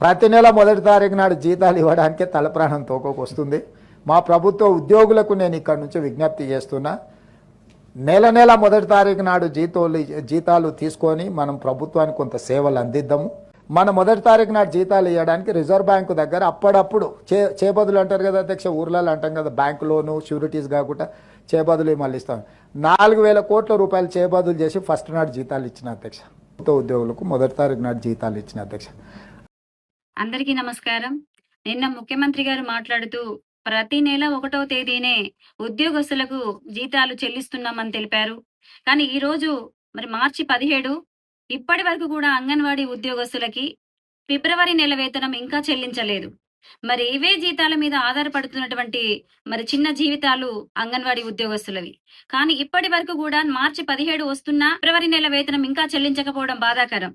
ప్రతి నెల మొదటి తారీఖు నాడు జీతాలు ఇవ్వడానికే తలప్రాణం తోకోకొస్తుంది. మా ప్రభుత్వ ఉద్యోగులకు నేను ఇక్కడ నుంచి విజ్ఞప్తి చేస్తున్నా. నెల నెల మొదటి తారీఖు నాడు జీతాలు జీతాలు తీసుకొని మనం ప్రభుత్వానికి కొంత సేవలు అందిద్దాము. మన మొదటి తారీఖు నాడు జీతాలు ఇవ్వడానికి రిజర్వ్ బ్యాంకు దగ్గర అప్పుడప్పుడు చే చేబదులు అంటారు కదా అధ్యక్ష ఊర్లలో అంటాం కదా బ్యాంకు లోను షూరిటీస్ కాకుండా చేబదులు మళ్ళీ ఇస్తాం. నాలుగు వేల కోట్ల రూపాయలు చేబదులు చేసి ఫస్ట్ నాడు జీతాలు ఇచ్చిన అధ్యక్ష. ప్రభుత్వ ఉద్యోగులకు మొదటి తారీఖు నాడు జీతాలు ఇచ్చిన అధ్యక్ష. అందరికీ నమస్కారం. నిన్న ముఖ్యమంత్రి గారు మాట్లాడుతూ ప్రతి నెల ఒకటో తేదీనే ఉద్యోగస్తులకు జీతాలు చెల్లిస్తున్నామని తెలిపారు. కానీ ఈ రోజు మరి మార్చి పదిహేడు ఇప్పటి వరకు కూడా అంగన్వాడీ ఉద్యోగస్తులకి ఫిబ్రవరి నెల వేతనం ఇంకా చెల్లించలేదు. మరి ఇవే జీతాల మీద ఆధారపడుతున్నటువంటి మరి చిన్న జీవితాలు అంగన్వాడీ ఉద్యోగస్తులవి. కానీ ఇప్పటి వరకు కూడా మార్చి పదిహేడు వస్తున్నా ఫిబ్రవరి నెల వేతనం ఇంకా చెల్లించకపోవడం బాధాకరం.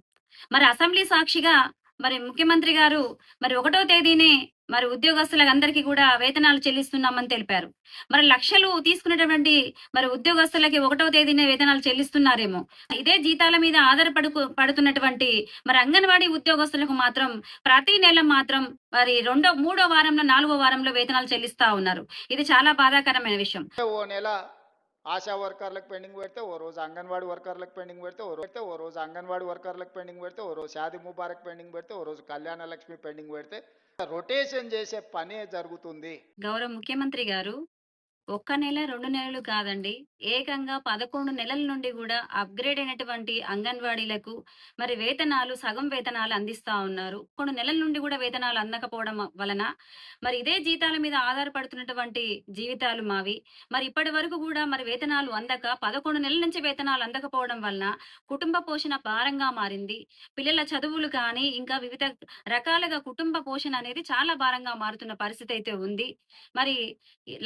మరి అసెంబ్లీ సాక్షిగా మరి ముఖ్యమంత్రి గారు మరి ఒకటో తేదీనే మరి ఉద్యోగస్తులందరికీ కూడా వేతనాలు చెల్లిస్తున్నామని తెలిపారు. మరి లక్షలు తీసుకునేటువంటి మరి ఉద్యోగస్తులకి ఒకటో తేదీనే వేతనాలు చెల్లిస్తున్నారేమో. ఇదే జీతాల మీద ఆధారపడు పడుతున్నటువంటి మరి అంగన్వాడీ ఉద్యోగస్తులకు మాత్రం ప్రతి నెల మాత్రం మరి రెండో మూడో వారంలో నాలుగో వారంలో వేతనాలు చెల్లిస్తా ఉన్నారు. ఇది చాలా బాధాకరమైన విషయం. ఓ నెల ఆశా వర్కర్లకు పెండింగ్ పెడితే ఓ రోజు అంగన్వాడీ వర్కర్లకు పెండింగ్ పెడితే ఓ రోజు ఓ రోజు అంగన్వాడీ వర్కర్లకు పెండింగ్ పెడితే ఓ రోజు షాది ముబారక్ పెండింగ్ పెడితే ఓ రోజు కళ్యాణ లక్ష్మి పెండింగ్ పెడితే రొటేషన్ చేసే పనే జరుగుతుంది. గౌరవ ముఖ్యమంత్రి గారు ఒక్క నెల రెండు నెలలు కాదండి. ఏకంగా పదకొండు నెలల నుండి కూడా అప్గ్రేడ్ అయినటువంటి అంగన్వాడీలకు మరి వేతనాలు సగం వేతనాలు అందిస్తా ఉన్నారు. కొన్ని నెలల నుండి కూడా వేతనాలు అందకపోవడం వలన మరి ఇదే జీతాల మీద ఆధారపడుతున్నటువంటి జీవితాలు మావి. మరి ఇప్పటి వరకు కూడా మరి వేతనాలు అందక పదకొండు నెలల నుంచి వేతనాలు అందకపోవడం వలన కుటుంబ పోషణ భారంగా మారింది. పిల్లల చదువులు కానీ ఇంకా వివిధ రకాలుగా కుటుంబ పోషణ అనేది చాలా భారంగా మారుతున్న పరిస్థితి అయితే ఉంది. మరి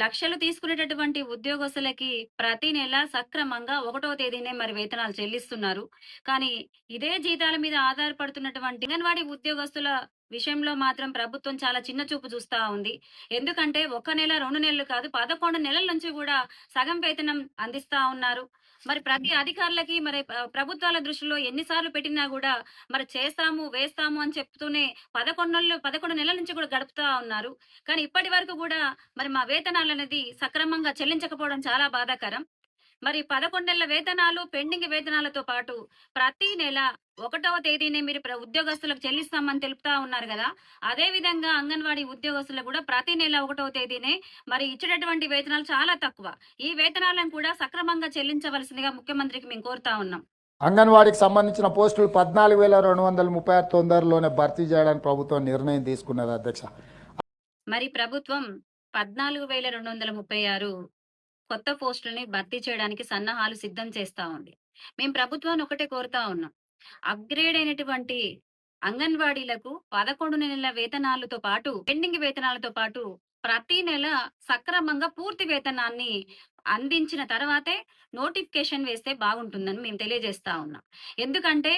లక్షలు తీసుకుని తీసుకునేటటువంటి ఉద్యోగస్తులకి ప్రతి నెల సక్రమంగా ఒకటో తేదీనే మరి వేతనాలు చెల్లిస్తున్నారు. కానీ ఇదే జీతాల మీద ఆధారపడుతున్నటువంటి అంగన్వాడీ ఉద్యోగస్తుల విషయంలో మాత్రం ప్రభుత్వం చాలా చిన్న చూపు చూస్తా ఉంది. ఎందుకంటే ఒక నెల రెండు నెలలు కాదు పదకొండు నెలల నుంచి కూడా సగం వేతనం అందిస్తా ఉన్నారు. మరి ప్రతి అధికారులకి మరి ప్రభుత్వాల దృష్టిలో ఎన్నిసార్లు పెట్టినా కూడా మరి చేస్తాము వేస్తాము అని చెప్తూనే పదకొండు నెలలు పదకొండు నెలల నుంచి కూడా గడుపుతా ఉన్నారు. కానీ ఇప్పటి వరకు కూడా మరి మా వేతనాలు అనేది సక్రమంగా చెల్లించకపోవడం చాలా బాధాకరం. మరి పదకొండు నెలల వేతనాలు పెండింగ్ వేతనాలతో పాటు ప్రతి నెల ఒకటవ తేదీనే మీరు ఉద్యోగస్తులకు చెల్లిస్తామని తెలుపుతా ఉన్నారు కదా. అదే విధంగా అంగన్వాడీ ఉద్యోగస్తులకు కూడా ప్రతి నెల ఒకటవ తేదీనే మరి ఇచ్చేటటువంటి వేతనాలు చాలా తక్కువ. ఈ వేతనాలను కూడా సక్రమంగా చెల్లించవలసిందిగా ముఖ్యమంత్రికి మేము కోరుతా ఉన్నాం. అంగన్వాడీకి సంబంధించిన పోస్టులు పద్నాలుగు వేల రెండు వందల ముప్పై ఆరు తొందరలోనే భర్తీ చేయడానికి ప్రభుత్వం నిర్ణయం తీసుకున్నది అధ్యక్ష. మరి ప్రభుత్వం పద్నాలుగు వేల రెండు వందల ముప్పై ఆరు కొత్త పోస్టులని భర్తీ చేయడానికి సన్నాహాలు సిద్ధం చేస్తా ఉంది. మేము ప్రభుత్వాన్ని ఒకటే కోరుతా ఉన్నాం. అప్గ్రేడ్ అయినటువంటి అంగన్వాడీలకు పదకొండు నెలల వేతనాలతో పాటు పెండింగ్ వేతనాలతో పాటు ప్రతి నెల సక్రమంగా పూర్తి వేతనాన్ని అందించిన తర్వాతే నోటిఫికేషన్ వేస్తే బాగుంటుందని మేము తెలియజేస్తా ఉన్నాం. ఎందుకంటే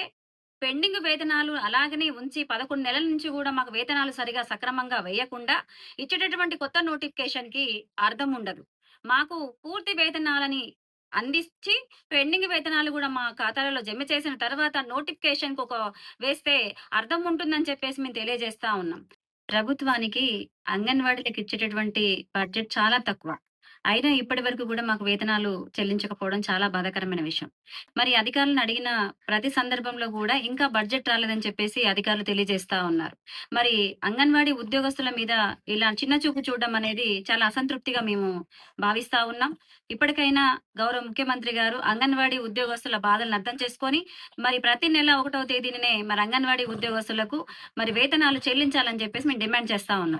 పెండింగ్ వేతనాలు అలాగనే ఉంచి పదకొండు నెలల నుంచి కూడా మాకు వేతనాలు సరిగా సక్రమంగా వేయకుండా ఇచ్చేటటువంటి కొత్త నోటిఫికేషన్కి అర్థం ఉండదు. మాకు పూర్తి వేతనాలని అందించి పెండింగ్ వేతనాలు కూడా మా ఖాతాలలో జమ చేసిన తర్వాత నోటిఫికేషన్ ఒక వేస్తే అర్థం ఉంటుందని చెప్పేసి మేము తెలియజేస్తా ఉన్నాం. ప్రభుత్వానికి అంగన్వాడీలకు ఇచ్చేటటువంటి బడ్జెట్ చాలా తక్కువ. అయినా ఇప్పటి వరకు కూడా మాకు వేతనాలు చెల్లించకపోవడం చాలా బాధాకరమైన విషయం. మరి అధికారులను అడిగిన ప్రతి సందర్భంలో కూడా ఇంకా బడ్జెట్ రాలేదని చెప్పేసి అధికారులు తెలియజేస్తా ఉన్నారు. మరి అంగన్వాడీ ఉద్యోగస్తుల మీద ఇలా చిన్న చూపు చూడడం అనేది చాలా అసంతృప్తిగా మేము భావిస్తా ఉన్నాం. ఇప్పటికైనా గౌరవ ముఖ్యమంత్రి గారు అంగన్వాడీ ఉద్యోగస్తుల బాధలను అర్థం చేసుకొని మరి ప్రతి నెల ఒకటో తేదీనే మరి అంగన్వాడీ ఉద్యోగస్తులకు మరి వేతనాలు చెల్లించాలని చెప్పేసి మేము డిమాండ్ చేస్తా ఉన్నాం.